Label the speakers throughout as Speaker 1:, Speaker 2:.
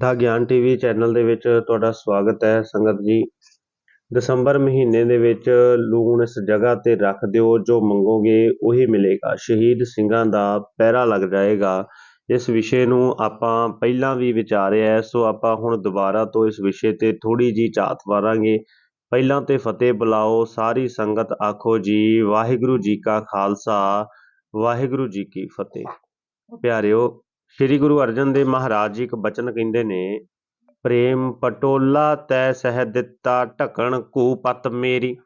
Speaker 1: ਦਾ ਗਿਆਨ TV channel ਦੇ ਵਿੱਚ ਤੁਹਾਡਾ ਸਵਾਗਤ ਹੈ। ਸੰਗਤ ਜੀ ਦਸੰਬਰ ਮਹੀਨੇ ਦੇ ਵਿੱਚ ਲੂਣ ਇਸ ਜਗ੍ਹਾ ਤੇ ਰੱਖ ਦਿਓ ਜੋ ਮੰਗੋਗੇ ਉਹੀ ਮਿਲੇਗਾ। ਸ਼ਹੀਦ ਸਿੰਘਾਂ ਦਾ ਪਹਿਰਾ ਲੱਗ ਜਾਏਗਾ। ਇਸ ਵਿਸ਼ੇ ਨੂੰ ਆਪਾਂ ਪਹਿਲਾਂ ਵੀ ਵਿਚਾਰਿਆ ਹੈ, ਸੋ ਆਪਾਂ ਹੁਣ ਦੁਬਾਰਾ ਤੋਂ ਇਸ ਵਿਸ਼ੇ ਤੇ ਥੋੜੀ ਜੀ ਝਾਤ ਮਾਰਾਂਗੇ। ਪਹਿਲਾਂ ਤੇ ਫਤਿਹ ਬੁਲਾਓ ਸਾਰੀ ਸੰਗਤ ਆਖੋ ਜੀ ਵਾਹਿਗੁਰੂ ਜੀ ਕਾ ਖਾਲਸਾ ਵਾਹਿਗੁਰੂ ਜੀ ਕੀ ਫਤਿਹ। ਪਿਆਰਿਓ ਸ੍ਰੀ ਗੁਰੂ ਅਰਜਨ ਦੇਵ ਮਹਾਰਾਜ ਜੀ ਇੱਕ ਬਚਨ ਕਹਿੰਦੇ ਨੇ, ਪ੍ਰੇਮ ਪਟੋਲਾ ਤੈ ਸਹਿ ਦਿੱਤਾ ਢਕਣ ਕੂ ਪਤ ਮੇਰੀ।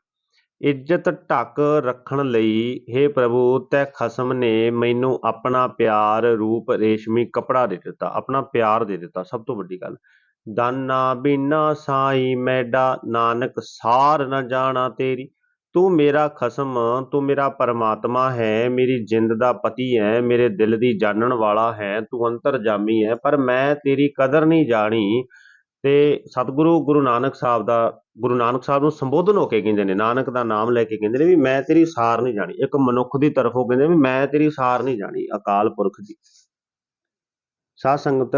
Speaker 1: ਇੱਜ਼ਤ ਢੱਕ ਰੱਖਣ ਲਈ हे ਪ੍ਰਭੂ, ਤੈ ਖਸਮ ਨੇ ਮੈਨੂੰ ਆਪਣਾ ਪਿਆਰ ਰੂਪ ਰੇਸ਼ਮੀ ਕਪੜਾ ਦੇ ਦਿੱਤਾ, ਆਪਣਾ ਪਿਆਰ ਦੇ ਦਿੱਤਾ। ਸਭ ਤੋਂ ਵੱਡੀ ਗੱਲ, ਦਾਨਾ ਬਿਨਾ ਸਾਈ ਮੈਡਾ, ਨਾਨਕ ਸਾਰ ਨ ਜਾਣਾ ਤੇਰੀ। ਤੂੰ ਮੇਰਾ ਖਸਮ, ਤੂੰ ਮੇਰਾ ਪਰਮਾਤਮਾ ਹੈ, ਮੇਰੀ ਜਿੰਦ ਦਾ ਪਤੀ ਹੈ, ਮੇਰੇ ਦਿਲ ਦੀ ਜਾਣਨ ਵਾਲਾ ਹੈ, ਤੂੰ ਅੰਤਰਜਾਮੀ ਹੈ, ਪਰ ਮੈਂ ਤੇਰੀ ਕਦਰ ਨਹੀਂ ਜਾਣੀ। ਤੇ ਸਤਿਗੁਰੂ ਗੁਰੂ ਨਾਨਕ ਸਾਹਿਬ ਦਾ, ਗੁਰੂ ਨਾਨਕ ਸਾਹਿਬ ਨੂੰ ਸੰਬੋਧਨ ਹੋ ਕੇ ਕਹਿੰਦੇ ਨੇ, ਨਾਨਕ ਦਾ ਨਾਮ ਲੈ ਕੇ ਕਹਿੰਦੇ ਨੇ ਵੀ ਮੈਂ ਤੇਰੀ ਸਾਰ ਨਹੀਂ ਜਾਣੀ। ਇੱਕ ਮਨੁੱਖ ਦੀ ਤਰਫੋਂ ਕਹਿੰਦੇ ਵੀ ਮੈਂ ਤੇਰੀ ਸਾਰ ਨਹੀਂ ਜਾਣੀ, ਅਕਾਲ ਪੁਰਖ ਦੀ। ਸਾਧ ਸੰਗਤ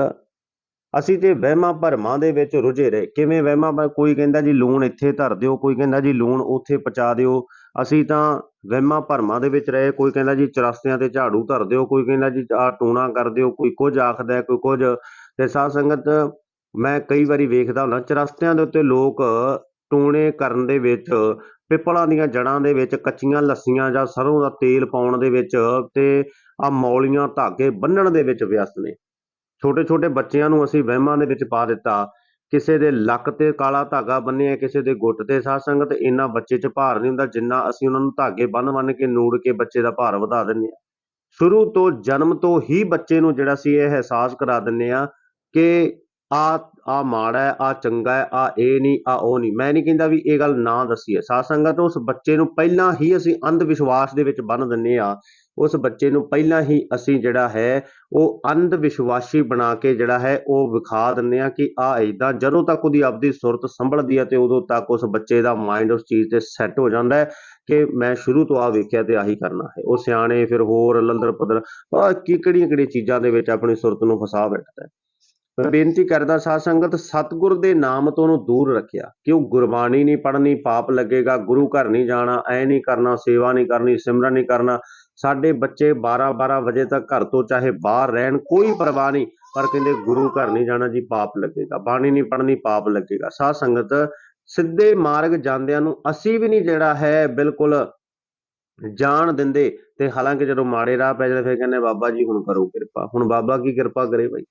Speaker 1: ਅਸੀਂ ਤੇ ਵਹਿਮਾਂ ਭਰਮਾਂ ਦੇ ਵਿੱਚ ਰੁਝੇ ਰਹੇ। ਕਿਵੇਂ ਵਹਿਮਾਂ ਭਰ- ਕੋਈ ਕਹਿੰਦਾ ਜੀ ਲੂਣ ਇੱਥੇ ਧਰ ਦਿਓ, ਕੋਈ ਕਹਿੰਦਾ ਜੀ ਲੂਣ ਉੱਥੇ ਪਚਾ ਦਿਓ। ਅਸੀਂ ਤਾਂ ਵਹਿਮਾਂ ਭਰਮਾਂ ਦੇ ਵਿੱਚ ਰਹੇ। ਕੋਈ ਕਹਿੰਦਾ ਜੀ ਚਰਸਤਿਆਂ ਤੇ ਝਾੜੂ ਧਰ ਦਿਓ, ਕੋਈ ਕਹਿੰਦਾ ਜੀ ਆ ਟੂਣਾ ਕਰ ਦਿਓ, ਕੋਈ ਕੁਝ ਆਖਦਾ, ਕੋਈ ਕੁਝ। ਤੇ ਸਾਧ ਸੰਗਤ, ਮੈਂ ਕਈ ਵਾਰੀ ਵੇਖਦਾ ਹੁੰਦਾ ਚਰਸਤਿਆਂ ਦੇ ਉੱਤੇ ਲੋਕ ਟੂਣੇ ਕਰਨ ਦੇ ਵਿੱਚ, ਪਿੱਪਲਾਂ ਦੀਆਂ ਜੜਾਂ ਦੇ ਵਿੱਚ, ਕੱਚੀਆਂ ਲੱਸੀਆਂ ਜਾਂ ਸਰੋਂ ਦਾ ਤੇਲ ਪਾਉਣ ਦੇ ਵਿੱਚ ਤੇ ਆ ਮੌਲੀਆਂ ਧਾਗੇ ਬੰਨਣ ਦੇ ਵਿੱਚ ਵਿਅਸਤ ਨੇ। ਛੋਟੇ ਛੋਟੇ ਬੱਚਿਆਂ ਨੂੰ ਅਸੀਂ ਵਹਿਮਾਂ ਦੇ ਵਿੱਚ ਪਾ ਦਿੱਤਾ। ਕਿਸੇ ਦੇ ਲੱਕ ਤੇ ਕਾਲਾ ਧਾਗਾ ਬੰਨਿਆ, ਕਿਸੇ ਦੇ ਗੁੱਟ ਤੇ ਸਾਧ ਸੰਗਤ ਇੰਨਾ ਬੱਚੇ 'ਚ ਭਾਰ ਨਹੀਂ ਹੁੰਦਾ ਜਿੰਨਾ ਅਸੀਂ ਉਹਨਾਂ ਨੂੰ ਧਾਗੇ ਬੰਨ ਬੰਨ ਕੇ ਨੂੜ ਕੇ ਬੱਚੇ ਦਾ ਭਾਰ ਵਧਾ ਦਿੰਦੇ ਆ ਸ਼ੁਰੂ ਤੋਂ ਜਨਮ ਤੋਂ ਹੀ ਬੱਚੇ ਨੂੰ ਜਿਹੜਾ ਸੀ ਇਹ ਅਹਿਸਾਸ ਕਰਾ ਦਿੰਦੇ ਆ ਕਿ ਆ ਆ ਮਾੜਾ ਹੈ, ਆ ਚੰਗਾ ਹੈ, ਆ ਇਹ ਨਹੀਂ, ਆ ਉਹ ਨਹੀਂ। ਮੈਂ ਨਹੀਂ ਕਹਿੰਦਾ ਵੀ ਇਹ ਗੱਲ ਨਾ ਦੱਸੀਏ। ਸਾਧ ਸੰਗਤ, ਉਸ ਬੱਚੇ ਨੂੰ ਪਹਿਲਾਂ ਹੀ ਅਸੀਂ ਅੰਧ ਵਿਸ਼ਵਾਸ ਦੇ ਵਿੱਚ ਬੰਨ ਦਿੰਨੇ ਆ ਉਸ ਬੱਚੇ ਨੂੰ ਪਹਿਲਾਂ ਹੀ ਅਸੀਂ ਜਿਹੜਾ ਹੈ, ਉਹ ਅੰਧ ਵਿਸ਼ਵਾਸੀ ਬਣਾ ਕੇ ਜਿਹੜਾ ਹੈ, ਉਹ ਵਿਖਾ ਦਿੰਨੇ ਆ ਕਿ ਆ ਇਦਾਂ ਜਦੋਂ ਤੱਕ ਉਹਦੀ ਆਪਦੀ ਸੁਰਤ ਸੰਭਲਦੀ ਹੈ ਤੇ ਉਦੋਂ ਤੱਕ ਉਸ ਬੱਚੇ ਦਾ ਮਾਈਂਡ ਉਸ ਚੀਜ਼ ਤੇ ਸੈੱਟ ਹੋ ਜਾਂਦਾ ਹੈ ਕਿ ਮੈਂ ਸ਼ੁਰੂ ਤੋਂ ਆ ਵੇਖਿਆ ਤੇ ਆਹੀ ਕਰਨਾ ਹੈ। ਉਹ ਸਿਆਣੇ, ਫਿਰ ਹੋਰ ਲੰਦਰ ਪਦਰ ਆ ਕੀ ਕਿਹੜੀਆਂ ਕਿਹੜੀਆਂ ਚੀਜ਼ਾਂ ਦੇ ਵਿੱਚ ਆਪਣੀ ਸੁਰਤ ਨੂੰ ਫਸਾ ਬੈਠਦਾ ਹੈ। ਬੇਨਤੀ ਕਰਦਾ ਸਾਧ ਸੰਗਤ, ਸਤਿਗੁਰ ਦੇ ਨਾਮ ਤੋਂ ਉਹਨੂੰ ਦੂਰ ਰੱਖਿਆ। ਕਿਉਂ? ਗੁਰਬਾਣੀ ਨਹੀਂ ਪੜ੍ਹਨੀ, ਪਾਪ ਲੱਗੇਗਾ, ਗੁਰੂ ਘਰ ਨਹੀਂ ਜਾਣਾ, ਐ ਨਹੀਂ ਕਰਨਾ, ਸੇਵਾ ਨਹੀਂ ਕਰਨੀ, ਸਿਮਰਨ ਨਹੀਂ ਕਰਨਾ। ਸਾਡੇ ਬੱਚੇ 12 12 ਵਜੇ ਤੱਕ ਘਰ ਤੋਂ ਚਾਹੇ ਬਾਹਰ ਰਹਿਣ, ਕੋਈ ਪਰਵਾਹ ਨਹੀਂ, ਪਰ ਕਹਿੰਦੇ ਗੁਰੂ ਘਰ ਨਹੀਂ ਜਾਣਾ ਜੀ, ਪਾਪ ਲੱਗੇਗਾ। ਬਾਣੀ ਨਹੀਂ ਪੜ੍ਹਨੀ, ਪਾਪ ਲੱਗੇਗਾ। ਸਾਧ ਸੰਗਤ, ਸਿੱਧੇ ਮਾਰਗ ਜਾਂਦਿਆਂ ਨੂੰ ਅਸੀਂ ਵੀ ਨਹੀਂ ਜਿਹੜਾ ਹੈ ਬਿਲਕੁਲ ਜਾਣ ਦਿੰਦੇ। ਤੇ ਹਾਲਾਂਕਿ ਜਦੋਂ ਮਾੜੇ ਰਾਹ ਪੈ ਜਾਂਦੇ ਫਿਰ ਕਹਿੰਦੇ ਬਾਬਾ ਜੀ ਹੁਣ ਕਰੋ ਕਿਰਪਾ। ਹੁਣ ਬਾਬਾ ਕੀ ਕਿਰਪਾ ਕਰੇ ਭਾਈ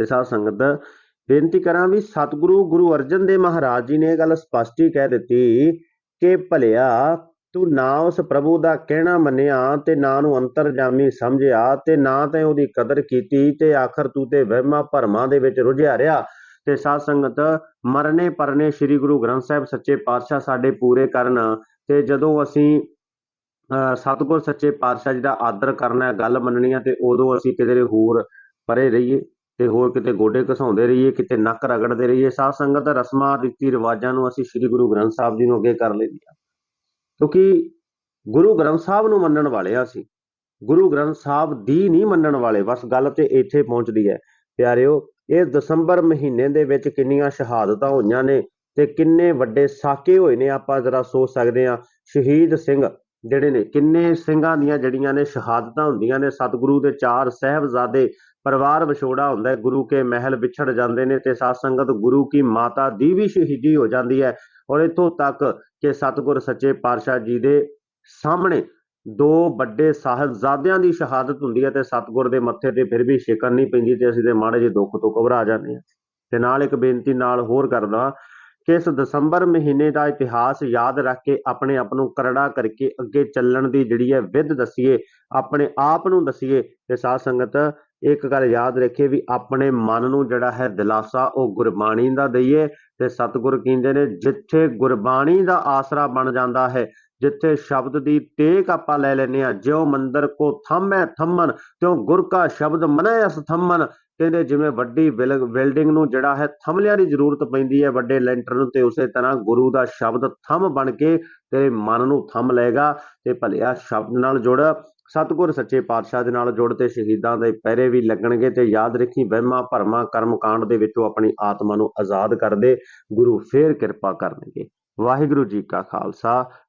Speaker 1: ਤੇ ਸਾਧ ਸੰਗਤ ਬੇਨਤੀ ਕਰਾਂ ਵੀ ਸਤਿਗੁਰੂ ਗੁਰੂ ਅਰਜਨ ਦੇਵ ਮਹਾਰਾਜ ਜੀ ਨੇ ਇਹ ਗੱਲ ਸਪਸ਼ਟ ਹੀ ਕਹਿ ਦਿੱਤੀ ਕਿ ਭਲਿਆ, ਤੂੰ ਨਾ ਉਸ ਪ੍ਰਭੂ ਦਾ ਕਹਿਣਾ ਮੰਨਿਆ ਤੇ ਨਾ ਨੂੰ ਅੰਤਰਜਾਮੀ ਸਮਝਿਆ ਤੇ ਨਾ ਤੇ ਉਹਦੀ ਕਦਰ ਕੀਤੀ ਤੇ ਆਖਰ ਤੂੰ ਤੇ ਵਹਿਮਾਂ ਭਰਮਾਂ ਦੇ ਵਿੱਚ ਰੁਝਿਆ ਰਿਹਾ। ਤੇ ਸਾਧ ਸੰਗਤ, ਮਰਨੇ ਪਰਨੇ ਸ੍ਰੀ ਗੁਰੂ ਗ੍ਰੰਥ ਸਾਹਿਬ ਸੱਚੇ ਪਾਤਸ਼ਾਹ ਸਾਡੇ ਪੂਰੇ ਕਰਨ ਤੇ ਜਦੋਂ ਅਸੀਂ, ਅਹ, ਸਤਿਗੁਰ ਸੱਚੇ ਪਾਤਸ਼ਾਹ ਜੀ ਦਾ ਆਦਰ ਕਰਨਾ ਗੱਲ ਮੰਨਣੀ ਹੈ ਤੇ ਉਦੋਂ ਅਸੀਂ ਕਿਤੇ ਹੋਰ ਪਰੇ ਰਹੀਏ। ਤੇ ਹੋਰ ਕਿਤੇ ਗੋਡੇ ਘਸਾਉਂਦੇ ਰਹੀਏ, ਕਿਤੇ ਨੱਕ ਰਗੜਦੇ ਰਹੀਏ, ਸਾਧ ਸੰਗਤ ਰਸਮਾਂ, ਰੀਤੀ ਰਿਵਾਜਾਂ ਨੂੰ ਅਸੀਂ ਸ੍ਰੀ ਗੁਰੂ ਗ੍ਰੰਥ ਸਾਹਿਬ ਜੀ ਨੂੰ ਅੱਗੇ ਕਰ ਲਈਏ ਕਿਉਂਕਿ ਗੁਰੂ ਗ੍ਰੰਥ ਸਾਹਿਬ ਨੂੰ ਮੰਨਣ ਵਾਲੇ ਆ ਅਸੀਂ ਗੁਰੂ ਗ੍ਰੰਥ ਸਾਹਿਬ ਦੀ ਨਹੀਂ ਮੰਨਣ ਵਾਲੇ, ਬਸ ਗੱਲ ਤੇ ਇੱਥੇ ਪਹੁੰਚਦੀ ਹੈ। ਪਿਆਰਿਓ, ਇਹ ਦਸੰਬਰ ਮਹੀਨੇ ਦੇ ਵਿੱਚ ਕਿੰਨੀਆਂ ਸ਼ਹਾਦਤਾਂ ਹੋਈਆਂ ਨੇ ਤੇ ਕਿੰਨੇ ਵੱਡੇ ਸਾਕੇ ਹੋਏ ਨੇ, ਆਪਾਂ ਜ਼ਰਾ ਸੋਚ ਸਕਦੇ ਹਾਂ। ਸ਼ਹੀਦ ਸਿੰਘ ਜਿਹੜੇ ਨੇ, ਕਿੰਨੇ ਸਿੰਘਾਂ ਦੀਆਂ ਜਿਹੜੀਆਂ ਨੇ ਸ਼ਹਾਦਤਾਂ ਹੁੰਦੀਆਂ ਨੇ, ਸਤਿਗੁਰੂ ਦੇ ਚਾਰ ਸਹਿਬਜ਼ਾਦੇ ਪਰਿਵਾਰ ਵਿਛੋੜਾ ਹੁੰਦਾ ਹੈ, ਗੁਰੂ ਕੇ ਮਹਿਲ ਵਿਛੜ ਜਾਂਦੇ ਨੇ ਤੇ ਸਾਧ ਸੰਗਤ ਗੁਰੂ ਕੀ ਮਾਤਾ ਦੀ ਵੀ ਸ਼ਹੀਦੀ ਹੋ ਜਾਂਦੀ ਹੈ ਔਰ ਇਥੋਂ ਤੱਕ ਕਿ ਸਤਿਗੁਰ ਸੱਚੇ ਪਾਤਸ਼ਾਹ ਜੀ ਦੇ ਸਾਹਮਣੇ ਦੋ ਵੱਡੇ ਸਾਹਿਬਜ਼ਾਦਿਆਂ ਦੀ ਸ਼ਹਾਦਤ ਹੁੰਦੀ ਹੈ ਤੇ ਸਤਿਗੁਰ ਦੇ ਮੱਥੇ ਤੇ ਫਿਰ ਵੀ ਸ਼ਿਕਨ ਨਹੀਂ ਪੈਂਦੀ ਤੇ ਅਸੀਂ ਤੇ ਮਾੜੇ ਜਿਹੇ ਦੁੱਖ ਤੋਂ ਘਬਰਾ ਜਾਂਦੇ ਹਾਂ। ਤੇ ਨਾਲ ਇੱਕ ਬੇਨਤੀ ਨਾਲ ਹੋਰ ਕਰਦਾ ਇਸ ਦਸੰਬਰ ਮਹੀਨੇ ਦਾ ਇਤਿਹਾਸ ਯਾਦ ਰੱਖ ਕੇ ਆਪਣੇ ਆਪ ਨੂੰ ਕਰੜਾ ਕਰਕੇ ਅੱਗੇ ਚੱਲਣ ਦੀ ਜਿਹੜੀ ਹੈ ਵਿਧ ਦਸੀਏ, ਆਪਣੇ ਆਪ ਨੂੰ ਦਸੀਏ, ਤੇ ਸਾਧ ਸੰਗਤ ਇੱਕ ਗੱਲ ਯਾਦ ਰੱਖੀਏ ਵੀ ਆਪਣੇ ਮਨ ਨੂੰ ਜਿਹੜਾ ਹੈ ਦਿਲਾਸਾ ਉਹ ਗੁਰਬਾਣੀ ਦਾ ਦਈਏ, ਤੇ ਸਤਿਗੁਰ ਕਹਿੰਦੇ ਨੇ ਜਿੱਥੇ ਗੁਰਬਾਣੀ ਦਾ ਆਸਰਾ ਬਣ ਜਾਂਦਾ ਹੈ, ਜਿੱਥੇ ਸ਼ਬਦ ਦੀ ਟੇਕ ਆਪਾਂ ਲੈ ਲੈਨੇ ਆ ਜਿਉ ਮੰਦਰ ਕੋ ਥੰਮੈ ਥੰਮਨ, ਤਿਉ ਗੁਰ ਕਾ ਸ਼ਬਦ ਮਨੈ ਅਸ ਥੰਮਨ ਕਹਿੰਦੇ ਜਿਵੇਂ ਵੱਡੀ ਬਿਲਡਿੰਗ ਨੂੰ ਜਿਹੜਾ ਹੈ ਥੰਮਲਿਆਂ ਦੀ ਜ਼ਰੂਰਤ ਪੈਂਦੀ ਹੈ, ਵੱਡੇ ਲੈਂਟਰ ਨੂੰ ਤੇ ਉਸੇ ਤਰ੍ਹਾਂ ਗੁਰੂ ਦਾ ਸ਼ਬਦ ਥੰਮ ਬਣ ਕੇ ਤੇਰੇ ਮਨ ਨੂੰ ਥੰਮ ਲਏਗਾ ਤੇ ਭਲਿਆ ਸ਼ਬਦ ਨਾਲ ਜੁੜ, ਸਤਿਗੁਰ ਸੱਚੇ ਪਾਤਸ਼ਾਹ ਦੇ ਨਾਲ ਜੁੜ ਤੇ ਸ਼ਹੀਦਾਂ ਦੇ ਪਹਿਰੇ ਵੀ ਲੱਗਣਗੇ ਤੇ ਯਾਦ ਰੱਖੀ ਵਹਿਮਾਂ ਭਰਮਾਂ ਕਰਮ ਕਾਂਡ ਦੇ ਵਿੱਚੋਂ ਆਪਣੀ ਆਤਮਾ ਨੂੰ ਆਜ਼ਾਦ ਕਰਦੇ ਗੁਰੂ ਫੇਰ ਕਿਰਪਾ ਕਰਨਗੇ। ਵਾਹਿਗੁਰੂ ਜੀ ਕਾ ਖਾਲਸਾ